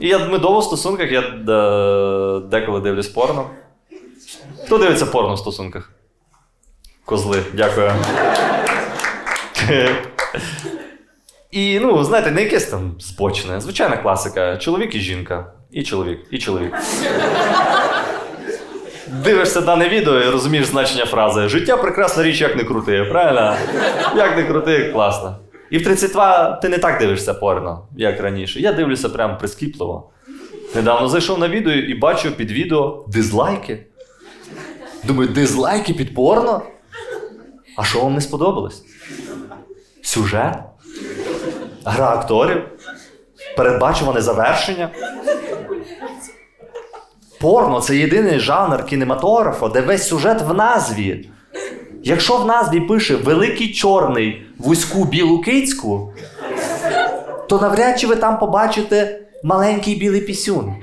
І я, ми довго в стосунках, я е, деколи дивлюсь порно. Хто дивиться порно в стосунках? Козли, дякую. І, ну, знаєте, не якесь там збочне. Звичайна класика. Чоловік і жінка. І чоловік, і чоловік. Дивишся дане відео і розумієш значення фрази. Життя прекрасна річ, як не крути, правильно? Як не крути, класно. І в 32 ти не так дивишся порно, як раніше. Я дивлюся прям прискіпливо. Недавно зайшов на відео і бачу під відео дизлайки. Думаю, дизлайки під порно? А що вам не сподобалось? Сюжет? Гра акторів? Передбачуване завершення? Порно це єдиний жанр кінематографа, де весь сюжет в назві. Якщо в назві пише Великий Чорний вузьку білу кицьку, то навряд чи ви там побачите маленький білий пісюн.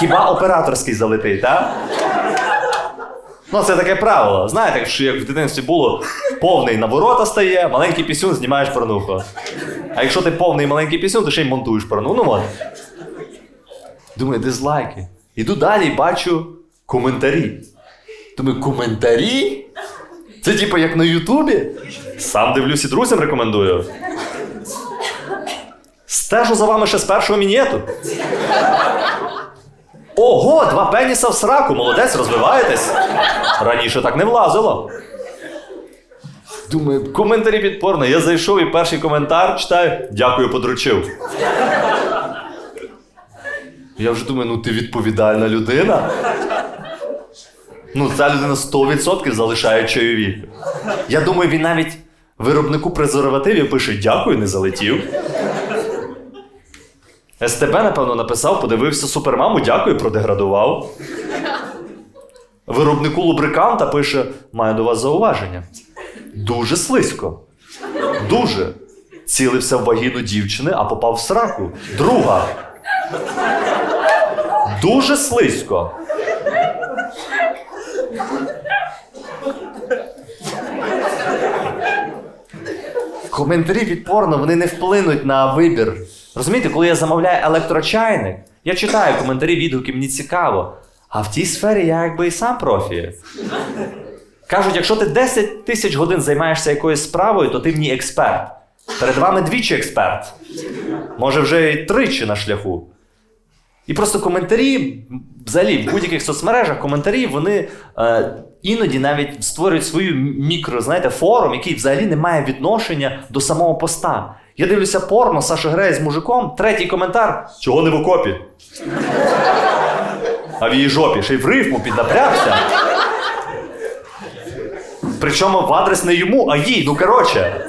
Хіба операторський залетить, так? Ну, це таке правило. Знаєте, що як в дитинстві було, повний на ворота стає, маленький пісюн знімаєш порнуху. А якщо ти повний маленький пісюн, то ще й монтуєш порну. Ну от. Думаю, дизлайки. Іду далі і бачу коментарі. Думаю, коментарі? Це типу як на Ютубі? Сам дивлюсь і друзям рекомендую. Стежу за вами ще з першого мінету. Ого, два пеніса в сраку, молодець, розвиваєтесь. Раніше так не влазило. Думаю, коментарі під порно. Я зайшов і перший коментар читаю. Дякую, подручив. Я вже думаю, ну ти відповідальна людина. Ну, ця людина 100% залишає чайові. Я думаю, він навіть виробнику презервативів пише дякую, не залетів. СТБ, напевно, написав, подивився супермаму, дякую, продеградував. Виробнику лубриканта пише: маю до вас зауваження. Дуже слизько. Дуже. Цілився в вагіну дівчини, а попав в сраку. Друга. Дуже слизько. Коментарі від порно вони не вплинуть на вибір. Розумієте, коли я замовляю електрочайник, я читаю коментарі, відгуки, мені цікаво. А в тій сфері я якби і сам профі. Кажуть, якщо ти 10 тисяч годин займаєшся якоюсь справою, то ти в ній експерт. Перед вами двічі експерт. Може, вже і тричі на шляху. І просто коментарі, взагалі, в будь-яких соцмережах коментарі, вони е, іноді навіть створюють свою мікро, знаєте, форум, який взагалі не має відношення до самого поста. Я дивлюся порно, Саша грає з мужиком, третій коментар: чого не в окопі? А в її жопі, ще й в рифму піднапрягся. Причому в адрес не йому, а їй. Ну коротше.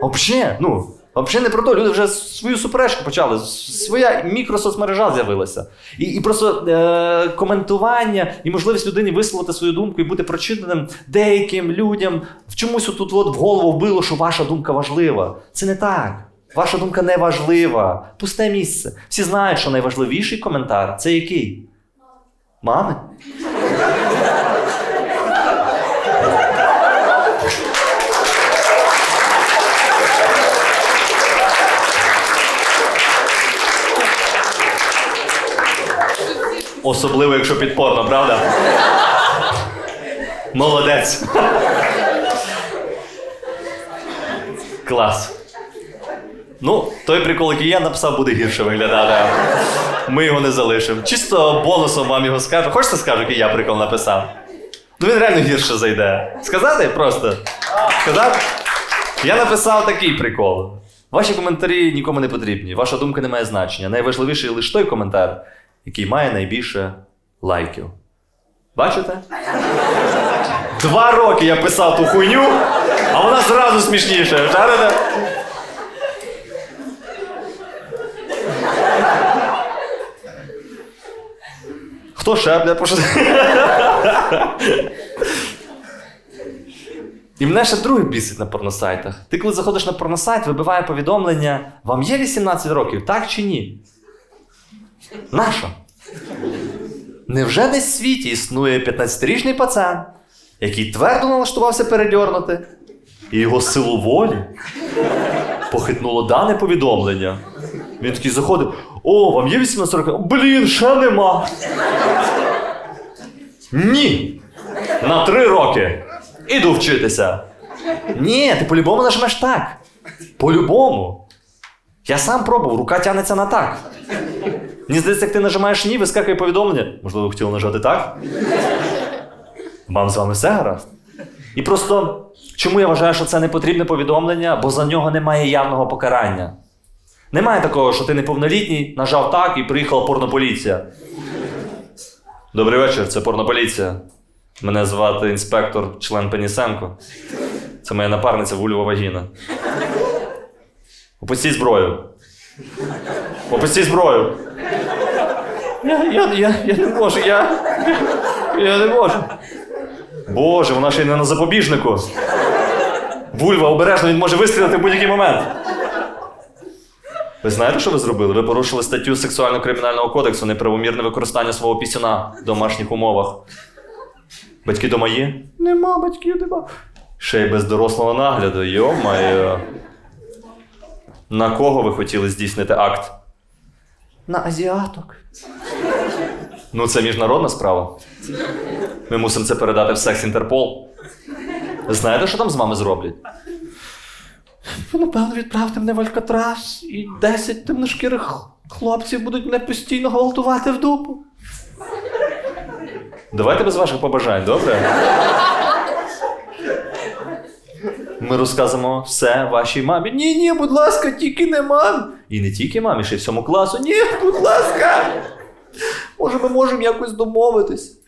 Взагалі, ну, взагалі не про то. Люди вже свою суперечку почали. Своя мікросоцмережа з'явилася. І, і просто е, коментування і можливість людині висловити свою думку і бути прочитаним деяким людям в чомусь тут от в голову вбило, що ваша думка важлива. Це не так. Ваша думка не важлива. Пусте місце. Всі знають, що найважливіший коментар це який? Мами? Особливо, якщо під порно, правда? Молодець. Клас. Ну, той прикол, який я написав, буде гірше виглядати. Ми його не залишимо. Чисто бонусом вам його скажу. Хочете скажу, який я прикол написав? Ну він реально гірше зайде. Сказати просто? Сказати? Я написав такий прикол. Ваші коментарі нікому не потрібні. Ваша думка не має значення. Найважливіший лише той коментар, який має найбільше лайків. Бачите? Два роки я писав ту хуйню, а вона зразу смішніша. Жарите? Хто ще, бля, пошли? І мене ще друге бісить на порносайтах. Ти коли заходиш на порносайт, вибиває повідомлення: вам є 18 років, так чи ні? Нащо? Невже десь в світі існує 15-річний пацан, який твердо налаштувався передьорнути, і його силу волі похитнуло дане повідомлення? Він такий заходить: О, вам є 18 років? Блін, ще нема. Ні. На три роки. Іду вчитися. Ні, ти по-любому нажмеш так. По-любому. Я сам пробував, рука тягнеться на так. Мені здається, як ти нажимаєш ні, вискакує повідомлення. Можливо, ви хотіли нажати так? Вам з вами все гаразд? І просто чому я вважаю, що це не потрібне повідомлення, бо за нього немає явного покарання. Немає такого, що ти неповнолітній, нажав так і приїхала порнополіція. Добрий вечір, це порнополіція. Мене звати інспектор, член Пенісенко. Це моя напарниця Вульва Вагіна. Опустіть зброю. Опустіть зброю. Я, я, я, я не можу, я. Я не можу. Боже, вона ще й не на запобіжнику. Вульва, обережно, він може вистрілити в будь-який момент. Ви знаєте, що ви зробили? Ви порушили статтю сексуально-кримінального кодексу неправомірне використання свого пісюна в домашніх умовах. Батьки дома є? Нема батьків, нема. Ще й без дорослого нагляду, йо-моє. На кого ви хотіли здійснити акт? На азіаток. Ну, це міжнародна справа. Ми мусимо це передати в секс Інтерпол. Знаєте, що там з вами зроблять? Ви, напевно, відправте мене в Алькатрас, і 10 темношкірих хлопців будуть мене постійно гвалтувати в дупу. Давайте без ваших побажань, добре? Ми розказуємо все вашій мамі. Ні, ні, будь ласка, тільки не мам. І не тільки мамі, ще й всьому класу. Ні, будь ласка. Може, ми можемо якось домовитись.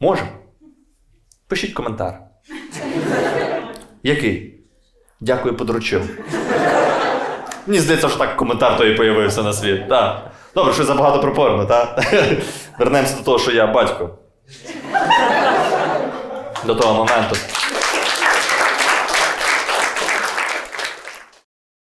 Можемо. Пишіть коментар. Який? Дякую, подручив. Мені здається, що так коментар той і появився на світ. Так. Добре, що забагато про порно, так? Вернемося до того, що я батько. До того моменту.